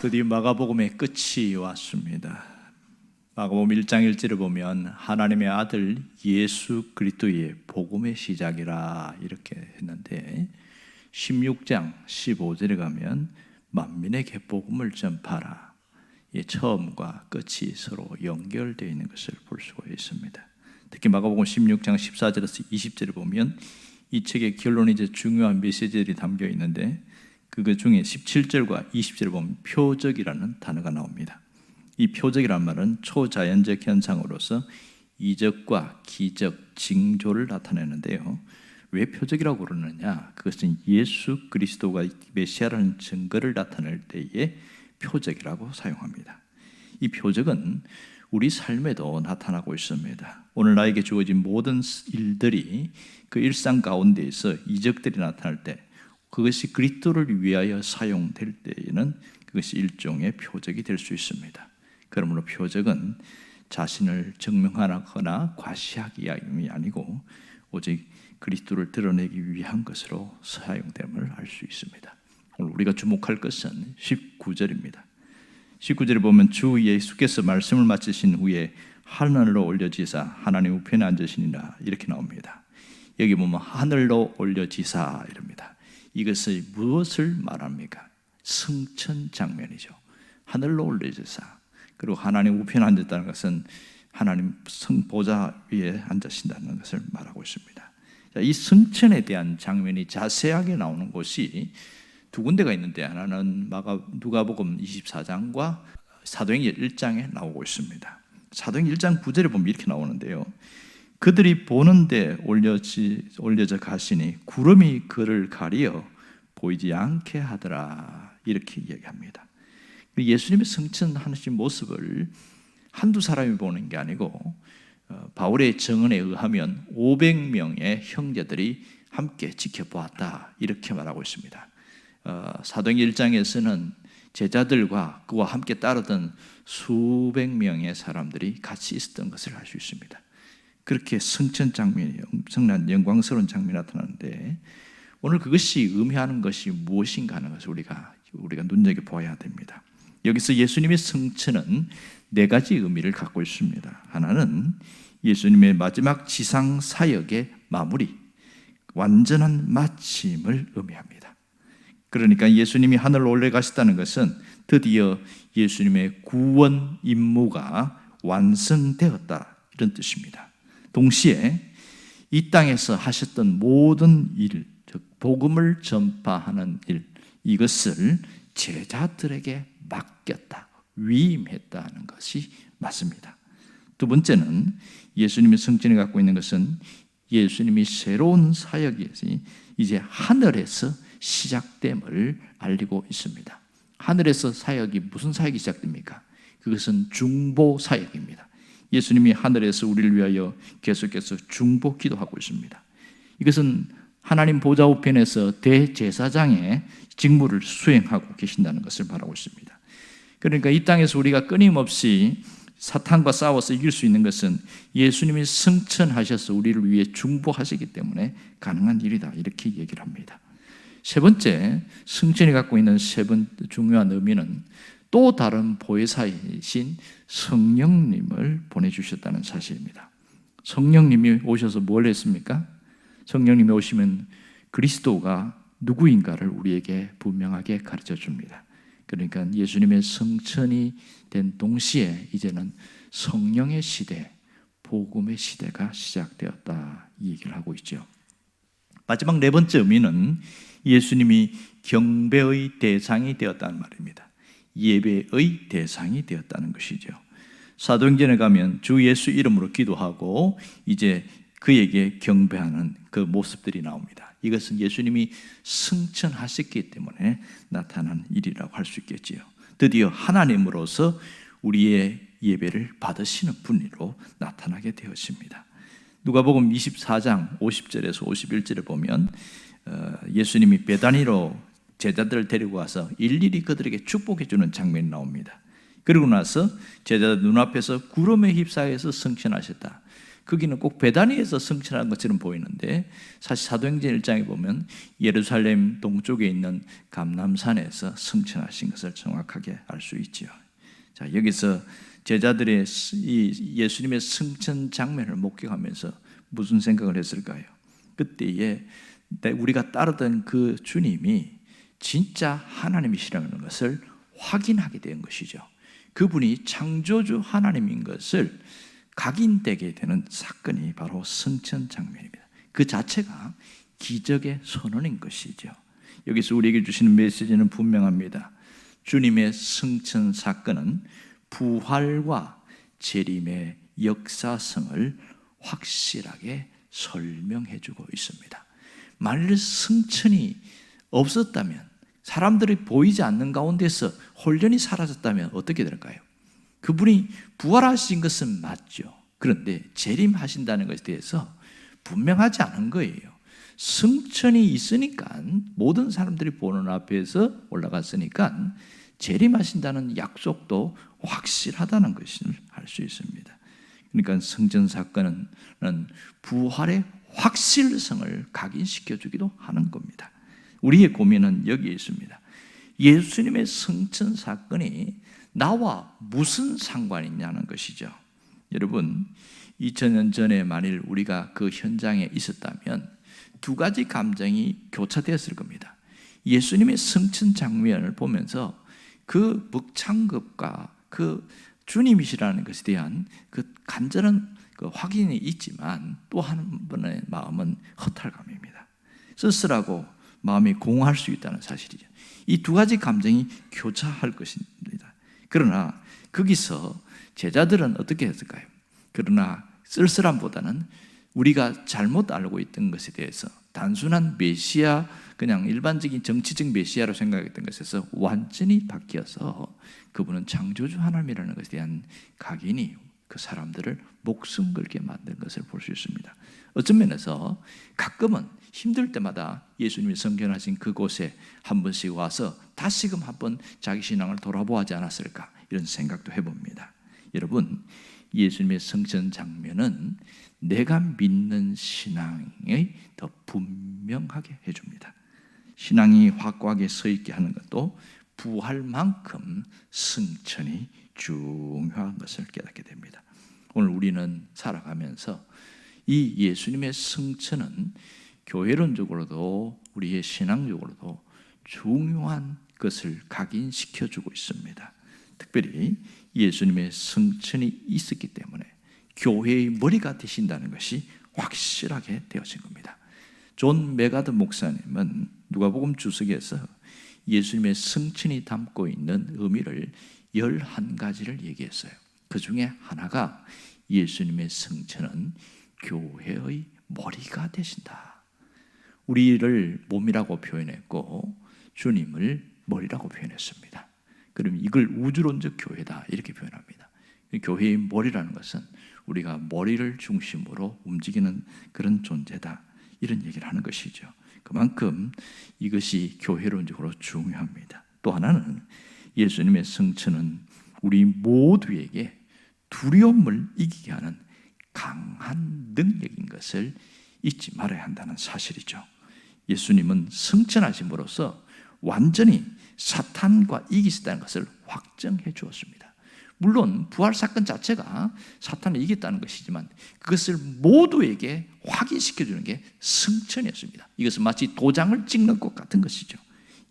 드디어 마가복음의 끝이 왔습니다. 마가복음 1장 1절을 보면 하나님의 아들 예수 그리스도의 복음의 시작이라 이렇게 했는데 16장 15절에 가면 만민에게 복음을 전파라. 이 처음과 끝이 서로 연결되어 있는 것을 볼 수가 있습니다. 특히 마가복음 16장 14절에서 20절을 보면 이 책의 결론이 이제 중요한 메시지들이 담겨 있는데 그것 중에 17절과 20절을 보면 표적이라는 단어가 나옵니다. 이 표적이란 말은 초자연적 현상으로서 이적과 기적, 징조를 나타내는데요. 왜 표적이라고 그러느냐? 그것은 예수 그리스도가 메시아라는 증거를 나타낼 때에 표적이라고 사용합니다. 이 표적은 우리 삶에도 나타나고 있습니다. 오늘 나에게 주어진 모든 일들이 그 일상 가운데에서 이적들이 나타날 때 그것이 그리스도를 위하여 사용될 때에는 그것이 일종의 표적이 될 수 있습니다. 그러므로 표적은 자신을 증명하거나 과시하기 이 아니고 오직 그리스도를 드러내기 위한 것으로 사용됨을 알 수 있습니다. 오늘 우리가 주목할 것은 19절입니다. 19절에 보면 주 예수께서 말씀을 마치신 후에 하늘로 올려지사 하나님 우편에 앉으시니라 이렇게 나옵니다. 여기 보면 하늘로 올려지사 이럽니다. 이것을 무엇을 말합니까? 승천 장면이죠. 하늘로 올려지사 그리고 하나님 우편에 앉았다는 것은 하나님 성 보좌 위에 앉으신다는 것을 말하고 있습니다. 자, 이 승천에 대한 장면이 자세하게 나오는 곳이 두 군데가 있는데 하나는 마가 누가복음 24장과 사도행전 1장에 나오고 있습니다. 사도행전 1장 9절에 보면 이렇게 나오는데요. 그들이 보는데 올려지, 올려져 가시니 구름이 그를 가리어 보이지 않게 하더라 이렇게 이야기합니다. 예수님의 승천하신 모습을 한두 사람이 보는 게 아니고 어, 바울의 증언에 의하면 500명의 형제들이 함께 지켜보았다 이렇게 말하고 있습니다. 어, 사도행 1장에서는 제자들과 그와 함께 따르던 수백 명의 사람들이 같이 있었던 것을 알 수 있습니다. 그렇게 승천 장면이 엄청난 영광스러운 장면이 나타나는데 오늘 그것이 의미하는 것이 무엇인가 하는 것을 우리가 우리가 눈여겨 보아야 됩니다. 여기서 예수님의 승천은 네 가지 의미를 갖고 있습니다. 하나는 예수님의 마지막 지상 사역의 마무리, 완전한 마침을 의미합니다. 그러니까 예수님이 하늘로 올라가셨다는 것은 드디어 예수님의 구원 임무가 완성되었다 이런 뜻입니다. 동시에 이 땅에서 하셨던 모든 일, 즉 복음을 전파하는 일, 이것을 제자들에게 맡겼다, 위임했다는 것이 맞습니다. 두 번째는 예수님의 성전이 갖고 있는 것은 예수님이 새로운 사역이 이제 하늘에서 시작됨을 알리고 있습니다. 하늘에서 사역이 무슨 사역이 시작됩니까? 그것은 중보 사역입니다. 예수님이 하늘에서 우리를 위하여 계속해서 중보 기도하고 있습니다. 이것은 하나님 보좌 우편에서 대제사장의 직무를 수행하고 계신다는 것을 말하고 있습니다. 그러니까 이 땅에서 우리가 끊임없이 사탄과 싸워서 이길 수 있는 것은 예수님이 승천하셔서 우리를 위해 중보하시기 때문에 가능한 일이다. 이렇게 얘기를 합니다. 세 번째, 승천이 갖고 있는 세 번째 중요한 의미는 또 다른 보혜사이신 성령님을 보내주셨다는 사실입니다. 성령님이 오셔서 뭘 했습니까? 성령님이 오시면 그리스도가 누구인가를 우리에게 분명하게 가르쳐 줍니다. 그러니까 예수님의 성천이 된 동시에 이제는 성령의 시대, 복음의 시대가 시작되었다 이 얘기를 하고 있죠. 마지막 네 번째 의미는 예수님이 경배의 대상이 되었다는 말입니다. 예배의 대상이 되었다는 것이죠. 사도행전에 가면 주 예수 이름으로 기도하고 이제 그에게 경배하는 그 모습들이 나옵니다. 이것은 예수님이 승천하셨기 때문에 나타난 일이라고 할 수 있겠지요. 드디어 하나님으로서 우리의 예배를 받으시는 분으로 나타나게 되었습니다. 누가복음 24장 50절에서 51절에 보면 어, 예수님이 베다니로 제자들을 데리고 와서 일일이 그들에게 축복해 주는 장면이 나옵니다. 그리고 나서 제자들 눈앞에서 구름에 휩싸여서 승천하셨다. 거기는 꼭 베다니에서 승천한 것처럼 보이는데 사실 사도행전 1장에 보면 예루살렘 동쪽에 있는 감남산에서 승천하신 것을 정확하게 알 수 있지요. 자, 여기서 제자들의 이 예수님의 승천 장면을 목격하면서 무슨 생각을 했을까요? 그때에 우리가 따르던 그 주님이 진짜 하나님이시라는 것을 확인하게 된 것이죠. 그분이 창조주 하나님인 것을 각인되게 되는 사건이 바로 승천 장면입니다. 그 자체가 기적의 선언인 것이죠. 여기서 우리에게 주시는 메시지는 분명합니다. 주님의 승천 사건은 부활과 재림의 역사성을 확실하게 설명해 주고 있습니다. 만일 승천이 없었다면 사람들이 보이지 않는 가운데서 홀연히 사라졌다면 어떻게 될까요? 그분이 부활하신 것은 맞죠. 그런데 재림하신다는 것에 대해서 분명하지 않은 거예요. 승천이 있으니까 모든 사람들이 보는 앞에서 올라갔으니까 재림하신다는 약속도 확실하다는 것을 알 수 있습니다. 그러니까 성전 사건은 부활의 확실성을 각인시켜 주기도 하는 겁니다. 우리의 고민은 여기에 있습니다. 예수님의 성천 사건이 나와 무슨 상관이 있냐는 것이죠. 여러분, 2000년 전에 만일 우리가 그 현장에 있었다면 두 가지 감정이 교차되었을 겁니다. 예수님의 성천 장면을 보면서 그 묵창급과 그 주님이시라는 것에 대한 그 간절한 그 확인이 있지만 또 한 번의 마음은 허탈감입니다. 쓸쓸하고 마음이 공허할 수 있다는 사실이죠. 이 두 가지 감정이 교차할 것입니다. 그러나 거기서 제자들은 어떻게 했을까요? 그러나 쓸쓸함보다는 우리가 잘못 알고 있던 것에 대해서 단순한 메시아 그냥 일반적인 정치적 메시아로 생각했던 것에서 완전히 바뀌어서 그분은 창조주 하나님이라는 것에 대한 각인이 그 사람들을 목숨 걸게 만든 것을 볼 수 있습니다. 어떤 면에서 가끔은 힘들 때마다 예수님이 성견하신 그곳에 한 번씩 와서 다시금 한 번 자기 신앙을 돌아보지 않았을까 이런 생각도 해봅니다. 여러분 예수님의 성전 장면은 내가 믿는 신앙이 더 분명하게 해줍니다. 신앙이 확고하게 서 있게 하는 것도 부활만큼 승천이 중요한 것을 깨닫게 됩니다. 오늘 우리는 살아가면서 이 예수님의 승천은 교회론적으로도 우리의 신앙적으로도 중요한 것을 각인시켜 주고 있습니다. 특별히 예수님의 승천이 있었기 때문에 교회의 머리가 되신다는 것이 확실하게 되어진 겁니다. 존 메가드 목사님은 누가복음 주석에서 예수님의 승천이 담고 있는 의미를 11가지를 얘기했어요. 그 중에 하나가 예수님의 승천은 교회의 머리가 되신다. 우리를 몸이라고 표현했고 주님을 머리라고 표현했습니다. 그럼 이걸 우주론적 교회다 이렇게 표현합니다. 교회의 머리라는 것은 우리가 머리를 중심으로 움직이는 그런 존재다 이런 얘기를 하는 것이죠. 그만큼 이것이 교회론적으로 중요합니다. 또 하나는 예수님의 성천은 우리 모두에게 두려움을 이기게 하는 강한 능력인 것을 잊지 말아야 한다는 사실이죠. 예수님은 승천하심으로써 완전히 사탄과 이기셨다는 것을 확정해 주었습니다. 물론 부활 사건 자체가 사탄을 이겼다는 것이지만 그것을 모두에게 확인시켜 주는 게 승천이었습니다. 이것은 마치 도장을 찍는 것 같은 것이죠.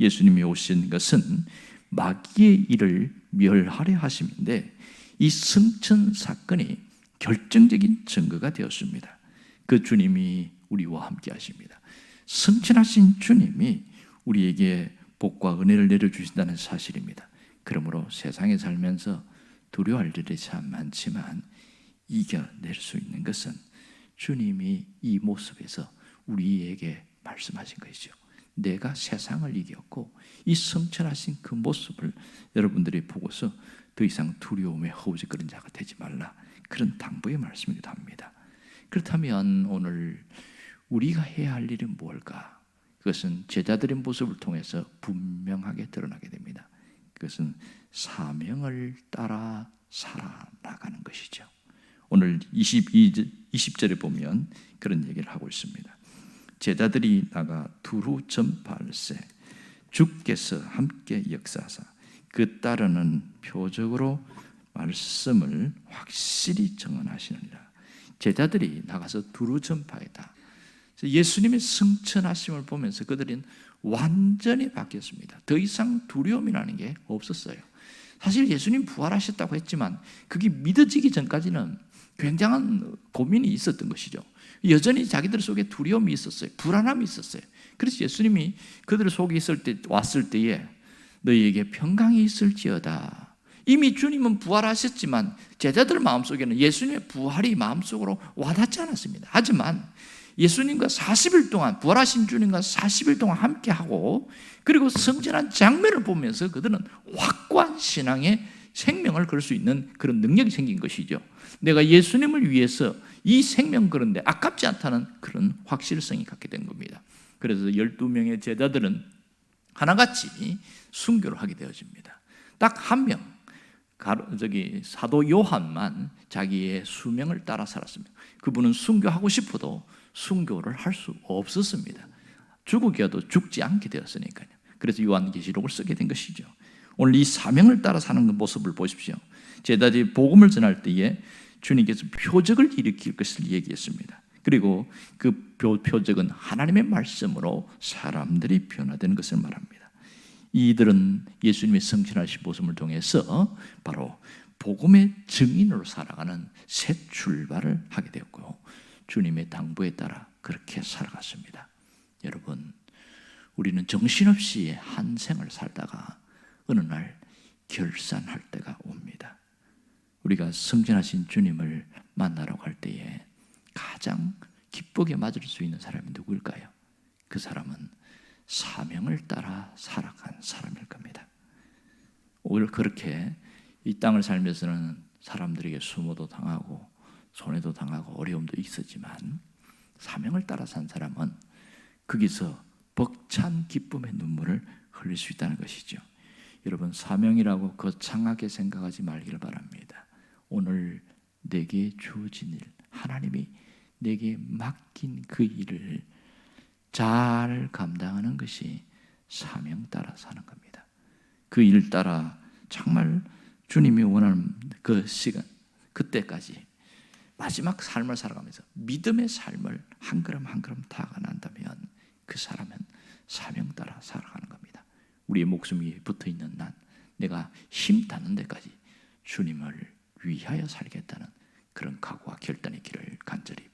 예수님이 오신 것은 마귀의 일을 멸하려 하심인데 이 승천 사건이 결정적인 증거가 되었습니다. 그 주님이 우리와 함께 하십니다. 승천하신 주님이 우리에게 복과 은혜를 내려주신다는 사실입니다. 그러므로 세상에 살면서 두려워할 일이 참 많지만 이겨낼 수 있는 것은 주님이 이 모습에서 우리에게 말씀하신 것이죠. 내가 세상을 이겼고 이 성천하신 그 모습을 여러분들이 보고서 더 이상 두려움에 허우적거리는 자가 되지 말라. 그런 당부의 말씀이기도 합니다. 그렇다면 오늘 우리가 해야 할 일은 뭘까? 그것은 제자들의 모습을 통해서 분명하게 드러나게 됩니다. 그것은 사명을 따라 살아나가는 것이죠. 오늘 22 20절에 보면 그런 얘기를 하고 있습니다. 제자들이 나가 두루 전파할세 주께서 함께 역사하사 그 따르는 표적으로 말씀을 확실히 정언하시느니라. 제자들이 나가서 두루 전파했다. 예수님의 승천하심을 보면서 그들은 완전히 바뀌었습니다. 더 이상 두려움이라는 게 없었어요. 사실 예수님 부활하셨다고 했지만 그게 믿어지기 전까지는 굉장한 고민이 있었던 것이죠. 여전히 자기들 속에 두려움이 있었어요. 불안함이 있었어요. 그래서 예수님이 그들 속에 있을 때 왔을 때에 너희에게 평강이 있을지어다. 이미 주님은 부활하셨지만 제자들 마음속에는 예수님의 부활이 마음속으로 와닿지 않았습니다. 하지만 예수님과 40일 동안 부활하신 주님과 40일 동안 함께하고 그리고 성전한 장면을 보면서 그들은 확고한 신앙의 생명을 걸 수 있는 그런 능력이 생긴 것이죠. 내가 예수님을 위해서 이 생명 그런데 아깝지 않다는 그런 확실성이 갖게 된 겁니다. 그래서 12명의 제자들은 하나같이 순교를 하게 되어집니다. 딱 한 명, 저기 사도 요한만 자기의 수명을 따라 살았습니다. 그분은 순교하고 싶어도 순교를 할 수 없었습니다. 죽으기도 죽지 않게 되었으니까요. 그래서 요한계시록을 쓰게 된 것이죠. 오늘 이 사명을 따라 사는 그 모습을 보십시오. 제자들이 복음을 전할 때에 주님께서 표적을 일으킬 것을 얘기했습니다. 그리고 그 표적은 하나님의 말씀으로 사람들이 변화되는 것을 말합니다. 이들은 예수님의 성신하신 모습을 통해서 바로 복음의 증인으로 살아가는 새 출발을 하게 되었고 주님의 당부에 따라 그렇게 살아갔습니다. 여러분, 우리는 정신없이 한 생을 살다가 어느 날 결산할 때가 옵니다. 우리가 성전하신 주님을 만나러 갈 때에 가장 기쁘게 맞을 수 있는 사람이 누구일까요? 그 사람은 사명을 따라 살아간 사람일 겁니다. 오늘 그렇게 이 땅을 살면서는 사람들에게 수모도 당하고 손해도 당하고 어려움도 있었지만 사명을 따라 산 사람은 거기서 벅찬 기쁨의 눈물을 흘릴 수 있다는 것이죠. 여러분 사명이라고 거창하게 생각하지 말기를 바랍니다. 오늘 내게 주어진 일, 하나님이 내게 맡긴 그 일을 잘 감당하는 것이 사명 따라 사는 겁니다. 그 일 따라 정말 주님이 원하는 그 시간, 그때까지 마지막 삶을 살아가면서 믿음의 삶을 한 걸음 한 걸음 다가난다면 그 사람은 사명 따라 살아가는 겁니다. 우리의 목숨 위에 붙어 있는 난 내가 힘 닿는 데까지 주님을 위하여 살겠다는 그런 각오와 결단의 길을 간절히